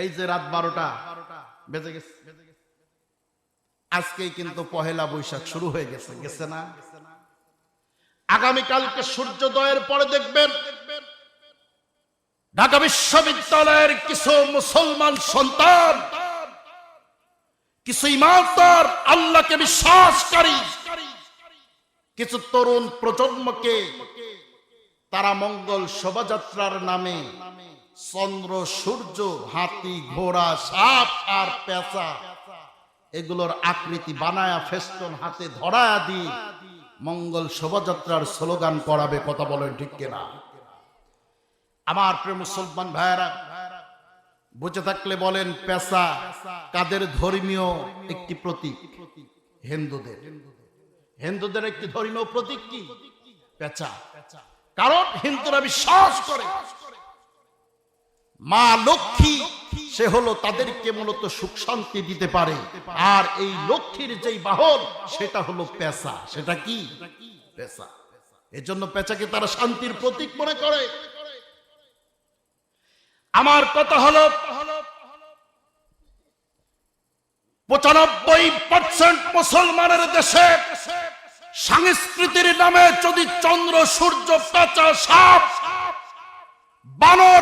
এই যে রাত বারোটা, বেজে গেছে। আজকেই কিন্তু পহেলা বৈশাখ শুরু হয়ে গেছে গেছে না? আগামীকালকে সূর্যোদয়ের পরে দেখবেন, ঢাকা বিশ্ববিদ্যালয়ের কিছু মুসলমান সন্তান, কিছু ইমানদার, আল্লাহকে বিশ্বাসকারী, কিছু তরুণ প্রজন্মকে তারা মঙ্গল শোভাযাত্রার নামে চন্দ্র, সূর্য, হাতি, ঘোড়া, সাপ আর পেঁচা। এগুলোর আকৃতি বানায়া ফেস্টন হাতে ধরায়া দিয়ে মঙ্গল শোভাযাত্রার স্লোগান করাবে কথা বলেন ঠিক কিনা? আমার প্রিয় মুসলমান ভাইয়েরা, বুঝে থাকলে বলেন পেশা কাদের ধর্মীয় একটি প্রতীক? হিন্দুদের। হিন্দুদের একটি ধর্মীয় প্রতীক কি? পেঁচা। কারণ হিন্দুরা বিশ্বাস করে মা লক্ষ্মী, সে হলো তাদেরকে মূলত সুখ শান্তি দিতে পারে। আর এই লক্ষ্মীর যেই বাহন, সেটা হলো পেশা সেটা কি? পেশা এজন্য পেঁচাকে তারা শান্তির প্রতীক মনে করে। আমার কথা হলো পঁচানব্বই পার্সেন্ট মুসলমানের দেশে সংস্কৃতির নামে যদি চন্দ্র, সূর্য, পেঁচা, সাপ, বানর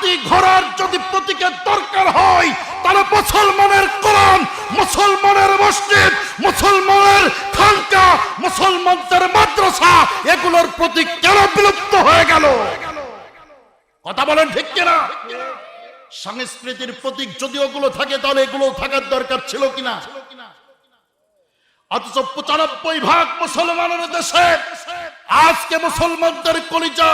হাতি ঘোড়ার যদি প্রতীকের দরকার হয়, তাহলে মুসলমানের কোরআন, মুসলমানের মসজিদ, মুসলমানের খানকা, মুসলমানদের মাদ্রাসা, এগুলোর প্রতীক কেন বিলুপ্ত হয়ে গেল? কথা বলেন ঠিক কিনা? সংস্কৃতির প্রতীক যদি ওগুলো থাকে, তাহলে এগুলো থাকার দরকার ছিল কিনা? অথচ পঁচানব্বই ভাগ মুসলমানের দেশে আজকে মুসলমানদের কলিজা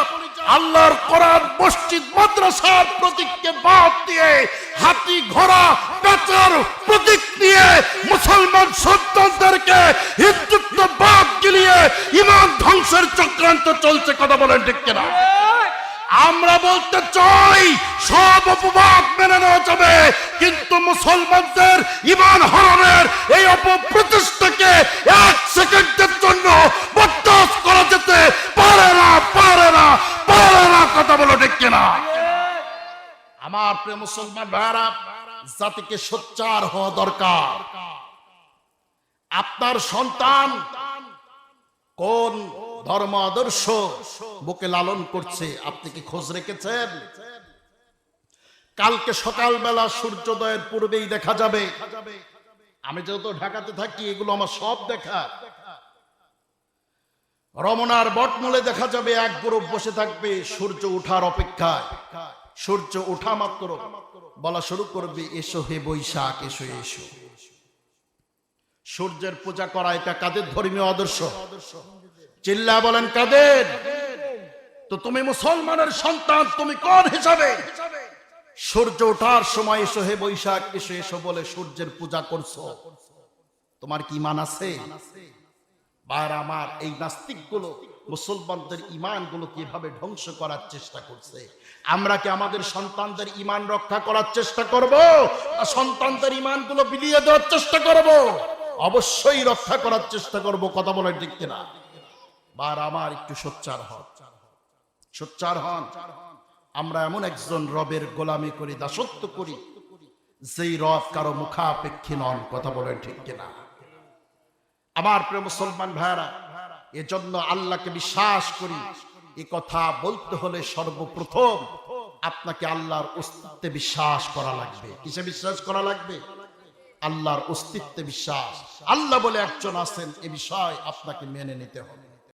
আল্লাহর কোরআন, মসজিদ, মাদ্রাসার প্রতীককে বাদ দিয়ে, হাতি ঘোড়া পেঁচার প্রতীক নিয়ে মুসলমান সন্তানদেরকে হিন্দুত্ব বাদ গিলিয়ে ইমান ধ্বংসের চক্রান্ত চলছে, কথা বলেন ঠিক কিনা? আমরা বলতে চাই, সব অপবাদ মেনে নেওয়া যাবে, কিন্তু মুসলমানদের ইমান হরণের এই অপপ্রতিষ্ঠাকে এক সেকেন্ডের জন্য বরদাস্ত করা যেতে পারে না পারে না পারে না কথা বলো ঠিক কিনা আমার প্রিয় মুসলমান ভাইরা জাতিকে সোচ্চার হওয়া দরকার। আপনার সন্তান কোন ধর্ম আদর্শ বুকে লালন করছে, আপনি কি খোঁজ রেখেছেন? কালকে সকালবেলা সূর্যোদয়ের পূর্বেই দেখা যাবে। আমি যেহেতু ঢাকাতে থাকি, এগুলো আমার সব দেখা। রমনার বটমূলে দেখা যাবে, এক গ্রুপ বসে থাকবে সূর্য উঠার অপেক্ষায়। সূর্য ওঠা মাত্র। বলা শুরু করবে, এসো হে বৈশাখ, এসো এসো। সূর্যের পূজা করা এটা কাদের ধর্মীয় আদর্শ? চিল্লা বলেন, কাদের? তো তুমি মুসলমানের সন্তান, তুমি কোন হিসাবে? সূর্য ওঠার সময় এসো হে বৈশাখ, এসো এসো বলে সূর্যের পূজা করছ। তোমার কি মান আছে? বার আমার এই নাস্তিকগুলো মুসলমানদের ইমান গুলোকে এভাবে ধ্বংস করার চেষ্টা করছে। আমরা কি আমাদের সন্তানদের ইমান রক্ষা করার চেষ্টা করব? না সন্তানদের ইমানগুলো বিলিয়ে দেওয়ার চেষ্টা করব? অবশ্যই রক্ষা করার চেষ্টা করব, কথা বলে ঠিক কিনা? বার আমার একটু সোচ্চার হন। সোচ্চার হন। আমরা এমন একজন রবের গোলামি করি, দাসত্ব করি, যেই রব কারও মুখাপেক্ষী নন, কথা বলেন ঠিক কিনা? আমার প্রিয় মুসলমান ভাইরা এজন্য আল্লাহকে বিশ্বাস করি, এ কথা বলতে হলে সর্বপ্রথম আপনাকে আল্লাহর অস্তিত্বে বিশ্বাস করা লাগবে। কিসে বিশ্বাস করা লাগবে? আল্লাহর অস্তিত্বে বিশ্বাস। আল্লাহ বলে একজন আছেন, এ বিষয় আপনাকে মেনে নিতে হবে।